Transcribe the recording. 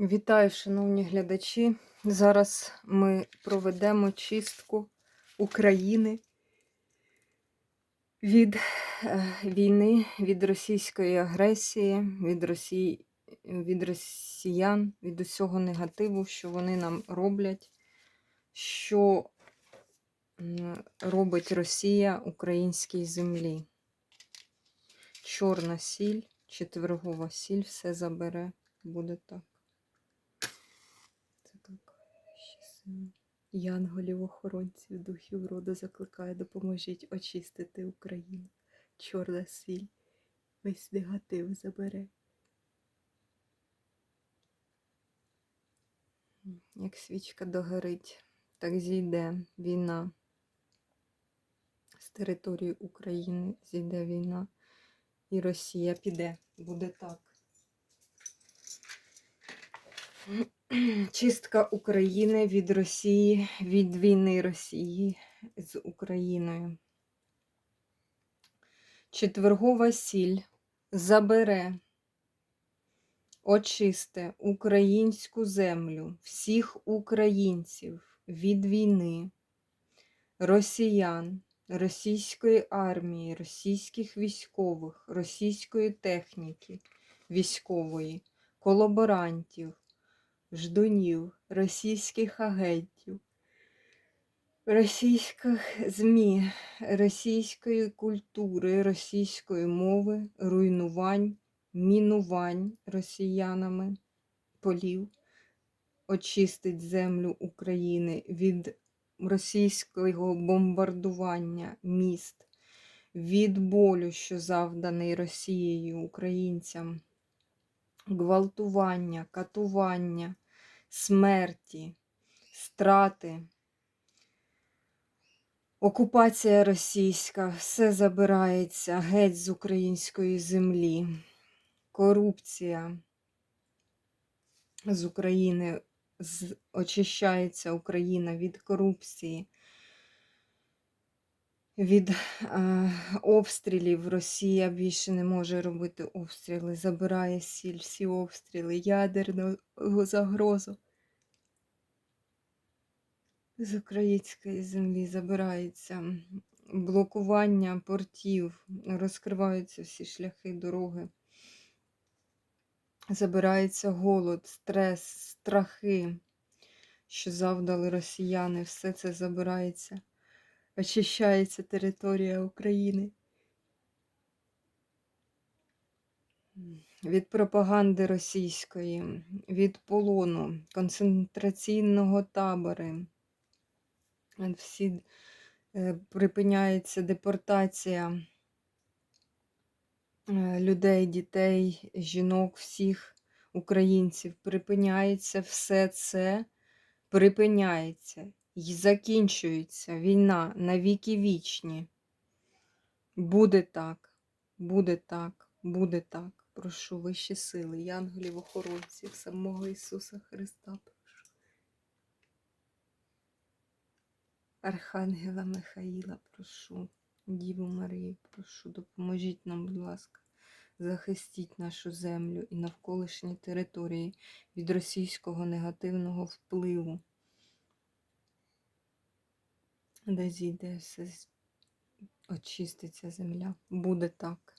Вітаю, шановні глядачі. Зараз ми проведемо чистку України від е, війни, від російської агресії, від, Росії, від росіян, від усього негативу, що вони нам роблять, що робить Росія українській землі. Чорна сіль, четвергова сіль все забере. Буде так. Це так. Щасливо. Янголів, охоронців, духів роду закликає, допоможіть очистити Україну. Чорна сіль. Весь негатив забере. Як свічка догорить, так зійде війна. З території України зійде війна. І Росія піде. Буде так. Чистка України від Росії, від війни Росії з Україною. Четвергова сіль забере, очисте українську землю, всіх українців від війни, росіян, російської армії, російських військових, російської техніки військової, колаборантів ждунів, російських агентів, російських ЗМІ, російської культури, російської мови, руйнувань, мінувань росіянами полів, очистить землю України від російського бомбардування міст, від болю, що завданий Росією українцям гвалтування, катування, смерті, страти, окупація російська, все забирається геть з української землі, корупція з України, з- очищається Україна від корупції. Від е, обстрілів Росія більше не може робити обстріли, забирає сіль, всі обстріли, ядерну загрозу. З української землі забирається блокування портів, розкриваються всі шляхи дороги. Забирається голод, стрес, страхи, що завдали росіяни, все це забирається очищається територія України. Від пропаганди російської, від полону, концентраційного табори. Всі е, припиняється депортація е, людей, дітей, жінок, всіх українців. Припиняється все це, припиняється. І закінчується війна на віки вічні. Буде так, буде так, буде так. Прошу вищі сили, янголів, охоронців, самого Ісуса Христа. Архангела Михаїла, прошу, Діву Марію, прошу, допоможіть нам, будь ласка, захистіть нашу землю і навколишні території від російського негативного впливу де зійде все, очиститься земля. Буде так.